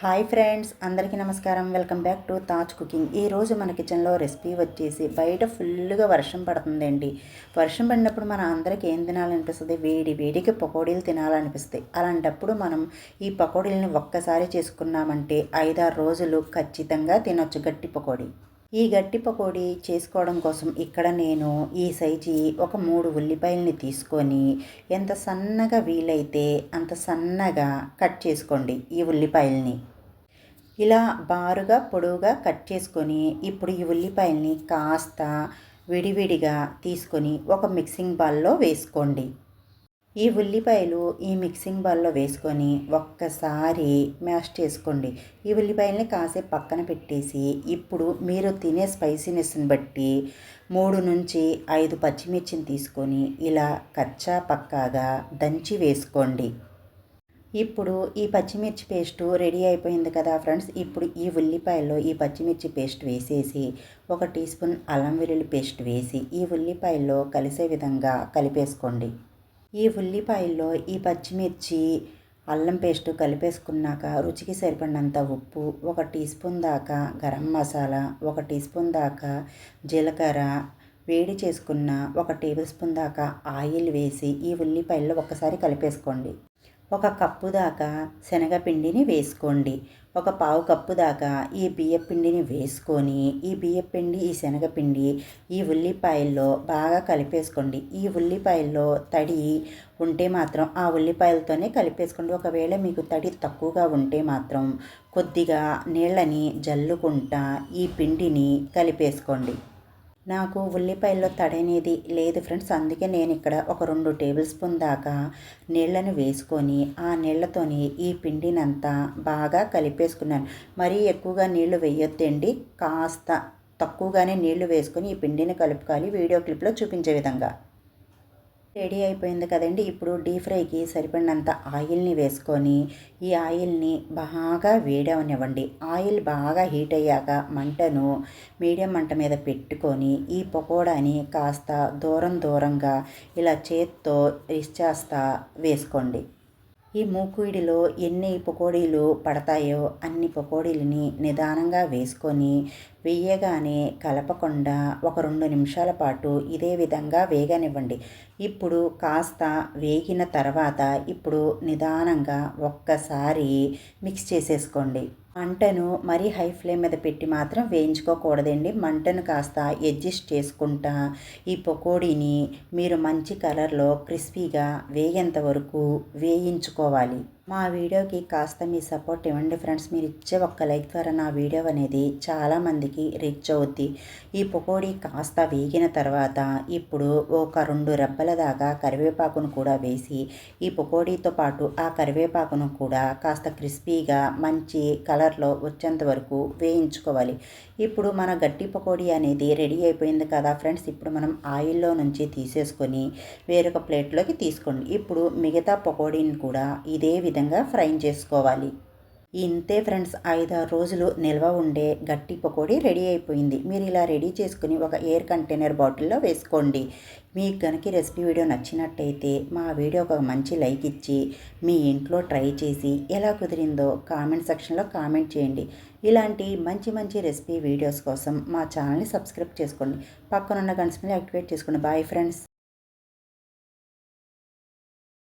Hi friends అందరికీ నమస్కారం. Welcome back to Taj cooking. ఈరోజు మన కిచెన్లో రెసిపీ వచ్చేసి బయట ఫుల్గా వర్షం పడుతుందండి. వర్షం పడినప్పుడు మన అందరికీ ఏం తినాలనిపిస్తుంది? వేడి వేడికి పకోడీలు తినాలనిపిస్తాయి అలాంటప్పుడు మనం ఈ పకోడీలను ఒక్కసారి చేసుకున్నామంటే ఐదారు రోజులు ఖచ్చితంగా తినొచ్చు గట్టి పకోడీ. ఈ గట్టి పకోడీ చేసుకోవడం కోసం ఇక్కడ నేను ఈ సైజు ఒక మూడు ఉల్లిపాయలని తీసుకొని ఎంత సన్నగా వీలైతే అంత సన్నగా కట్ చేసుకోండి ఈ ఉల్లిపాయల్ని. ఇలా బారుగా పొడవుగా కట్ చేసుకొని ఇప్పుడు ఈ ఉల్లిపాయల్ని కాస్త విడివిడిగా తీసుకొని ఒక మిక్సింగ్ బాల్లో వేసుకోండి. ఈ ఉల్లిపాయలు ఈ మిక్సింగ్ బౌల్లో వేసుకొని ఒక్కసారి మ్యాష్ చేసుకోండి. ఈ ఉల్లిపాయలని కాసేపు పక్కన పెట్టేసి ఇప్పుడు మీరు తినే స్పైసీనెస్ని బట్టి మూడు నుంచి ఐదు పచ్చిమిర్చిని తీసుకొని ఇలా కచ్చా పక్కాగా దంచి వేసుకోండి. ఇప్పుడు ఈ పచ్చిమిర్చి పేస్టు రెడీ అయిపోయింది కదా ఫ్రెండ్స్. ఇప్పుడు ఈ ఉల్లిపాయల్లో ఈ పచ్చిమిర్చి పేస్ట్ వేసేసి ఒక టీ స్పూన్ అల్లం వెల్లుల్లి పేస్ట్ వేసి ఈ ఉల్లిపాయల్లో కలిసే విధంగా కలిపేసుకోండి. ఈ ఉల్లిపాయల్లో ఈ పచ్చిమిర్చి అల్లం పేస్ట్ కలిపేసుకున్నాక రుచికి సరిపడినంత ఉప్పు ఒక టీ స్పూన్ దాకా గరం మసాలా ఒక టీ స్పూన్ దాకా జీలకర్ర వేడి చేసుకున్న ఒక టేబుల్ స్పూన్ దాకా ఆయిల్ వేసి ఈ ఉల్లిపాయల్లో ఒకసారి కలిపేసుకోండి. ఒక కప్పు దాకా శనగపిండిని వేసుకోండి. ఒక పావు కప్పు దాకా ఈ బియ్యపిండిని వేసుకొని ఈ బియ్యపిండి ఈ శనగపిండి ఈ ఉల్లిపాయల్లో బాగా కలిపేసుకోండి. ఈ ఉల్లిపాయల్లో తడి ఉంటే మాత్రం ఆ ఉల్లిపాయలతోనే కలిపేసుకోండి. ఒకవేళ మీకు తడి తక్కువగా ఉంటే మాత్రం కొద్దిగా నీళ్ళని జల్లుకుంటా ఈ పిండిని కలిపేసుకోండి. నాకు ఉల్లిపాయల్లో తడనేది లేదు ఫ్రెండ్స్. అందుకే నేను ఇక్కడ ఒక రెండు టేబుల్ స్పూన్ దాకా నీళ్ళను వేసుకొని ఆ నీళ్ళతోని ఈ పిండినంతా బాగా కలిపేసుకున్నాను. మరీ ఎక్కువగా నీళ్ళు వేయొద్దండి. కాస్త తక్కువగానే నీళ్ళు వేసుకొని ఈ పిండిని కలుపుకోవాలి. వీడియో క్లిప్లో చూపించే విధంగా. రెడీ అయిపోయింది కదండి. ఇప్పుడు డీప్ ఫ్రైకి సరిపడినంత ఆయిల్ని వేసుకొని ఈ ఆయిల్ని బాగా వేడవనివ్వండి. ఆయిల్ బాగా హీట్ అయ్యాక మంటను మీడియం మంట మీద పెట్టుకొని ఈ పకోడాని కాస్త దూరం దూరంగా ఇలా చేత్తో చేస్తా వేసుకోండి. ఈ మూకుడిలో ఎన్ని పకోడీలు పడతాయో అన్ని పకోడీలని నిదానంగా వేసుకొని వేయగానే కలపకుండా ఒక రెండు నిమిషాల పాటు ఇదే విధంగా వేగనివ్వండి. ఇప్పుడు కాస్త వేగిన తర్వాత ఇప్పుడు నిదానంగా ఒక్కసారి మిక్స్ చేసేసుకోండి. మంటను మరీ హై ఫ్లేమ్ మీద పెట్టి మాత్రం వేయించుకోకూడదండి. మంటను కాస్త అడ్జస్ట్ చేసుకుంటా ఈ పకోడీని మీరు మంచి కలర్లో క్రిస్పీగా వేగేంత వరకు వేయించుకోవాలి. మా వీడియోకి కాస్త మీ సపోర్ట్ ఇవ్వండి ఫ్రెండ్స్. మీరు ఇచ్చే ఒక్క లైక్ ద్వారా నా వీడియో అనేది చాలామందికి రీచ్ అవుద్ది. ఈ పకోడీ కాస్త వేగిన తర్వాత ఇప్పుడు ఒక రెండు రెబ్బల దాకా కరివేపాకును కూడా వేసి ఈ పకోడీతో పాటు ఆ కరివేపాకును కూడా కాస్త క్రిస్పీగా మంచి కలర్లో వచ్చేంత వరకు వేయించుకోవాలి. ఇప్పుడు మన గట్టి పకోడీ అనేది రెడీ అయిపోయింది కదా ఫ్రెండ్స్. ఇప్పుడు మనం ఆయిల్లో నుంచి తీసేసుకొని వేరొక ప్లేట్లోకి తీసుకోండి. ఇప్పుడు మిగతా పకోడీని కూడా ఇదే విధంగా విధంగా ఫ్రై చేసుకోవాలి. ఇంతే ఫ్రెండ్స్ ఐదారు రోజులు నిల్వ ఉండే గట్టి పకోడీ రెడీ అయిపోయింది. మీరు ఇలా రెడీ చేసుకుని ఒక ఎయిర్ కంటైనర్ బాటిల్లో వేసుకోండి. మీకు కనుక రెసిపీ వీడియో నచ్చినట్టయితే మా వీడియో ఒక మంచి లైక్ ఇచ్చి మీ ఇంట్లో ట్రై చేసి ఎలా కుదిరిందో కామెంట్ సెక్షన్లో కామెంట్ చేయండి. ఇలాంటి మంచి మంచి రెసిపీ వీడియోస్ కోసం మా ఛానల్ని సబ్స్క్రైబ్ చేసుకోండి. పక్కనున్న గన్స్ మీద యాక్టివేట్ చేసుకోండి బాయ్ ఫ్రెండ్స్.